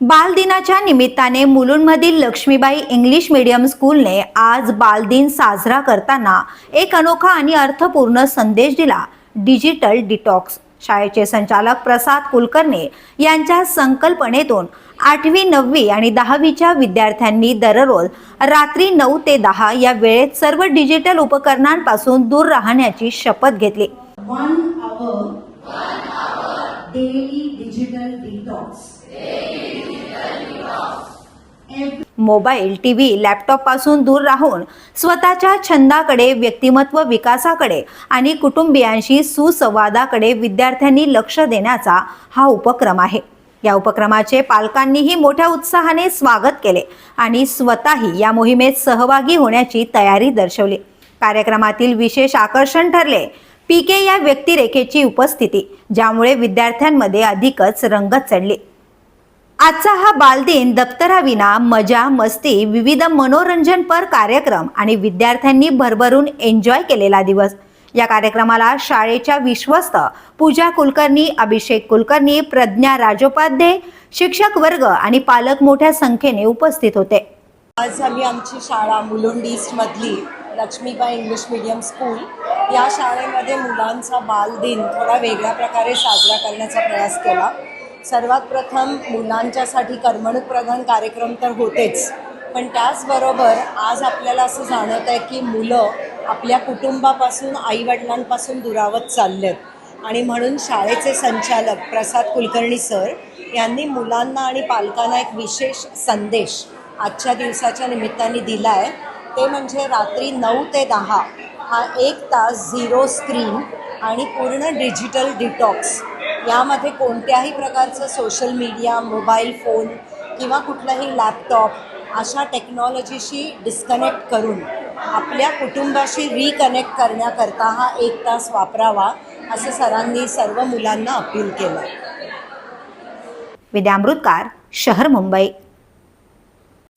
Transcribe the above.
बालदिनाच्या निमित्ताने मुलुंडमधील Laxmibai English medium स्कूलने आज बालदिन साजरा करताना एक अनोखा आणि अर्थपूर्ण संदेश दिला. Digital detox. शाळेचे संचालक प्रसाद कुलकर्णी यांच्या संकल्पनेतून आठवी नववी आणि दहावीच्या विद्यार्थ्यांनी दररोज रात्री नऊ ते दहा या वेळेत सर्व डिजिटल उपकरणांपासून दूर राहण्याची शपथ घेतली. One daily digital detox mobile T V लॅपटॉपपासून दूर राहून स्वतःच्या छंदाकडे व्यक्तिमत्व विकासाकडे आणि कुटुंबियांशी सुसंवादाकडे विद्यार्थ्यांनी लक्ष देण्याचा हा उपक्रम आहे. या उपक्रमाचे पालकांनीही मोठ्या उत्साहाने स्वागत केले आणि स्वतःही या मोहिमेत सहभागी होण्याची तयारी दर्शवली. कार्यक्रमातील विशेष आकर्षण ठरले. पीके या व्यक्तिरेखेची उपस्थिती ज्यामुळे विद्यार्थ्यांमध्ये अधिकच रंगत चढली. आजचा हा बालदिन दप्तराविना मजा मस्ती विविध मनोरंजनपर कार्यक्रम आणि विद्यार्थ्यांनी भरभरून एन्जॉय केलेला दिवस. या कार्यक्रमाला शाळेच्या विश्वस्त पूजा कुलकर्णी अभिषेक कुलकर्णी प्रज्ञा राजोपाध्ये शिक्षक वर्ग आणि पालक मोठ्या संख्येने उपस्थित होते. आज आम्ही आमची शाळा मुलुंड ईस्टमधली लक्ष्मीबाई इंग्लिश मीडियम स्कूल. या शाळेमध्ये मुलांचा बालदिन थोडा वेगळ्या प्रकारे साजरा करण्याचा प्रयास केला. सर्वात प्रथम मुलांच्यासाठी करमणूक प्रधान कार्यक्रम तर होतेच. पण त्याचबरोबर आज आपल्याला असं जाणवत आहे की मुलं आपल्या कुटुंबापासून आईवडिलांपासून दुरावत चाललेत. आणि म्हणून शाळेचे संचालक प्रसाद कुलकर्णी सर यांनी मुलांना आणि पालकांना एक विशेष संदेश आजच्या दिवसाच्या निमित्ताने दिला आहे ते म्हणजे रात्री नऊ ते दहा. हा एक तास झिरो स्क्रीन आणि पूर्ण डिजिटल डिटॉक्स. यामध्ये कोणत्याही प्रकारचं सोशल मीडिया मोबाईल फोन किंवा कुठलाही लॅपटॉप अशा टेक्नॉलॉजीशी डिस्कनेक्ट करून आपल्या कुटुंबाशी रिकनेक्ट करण्याकरता हा एक तास वापरावा असं सरांनी सर्व मुलांना अपील केलं. विद्यामृतकार शहर मुंबई.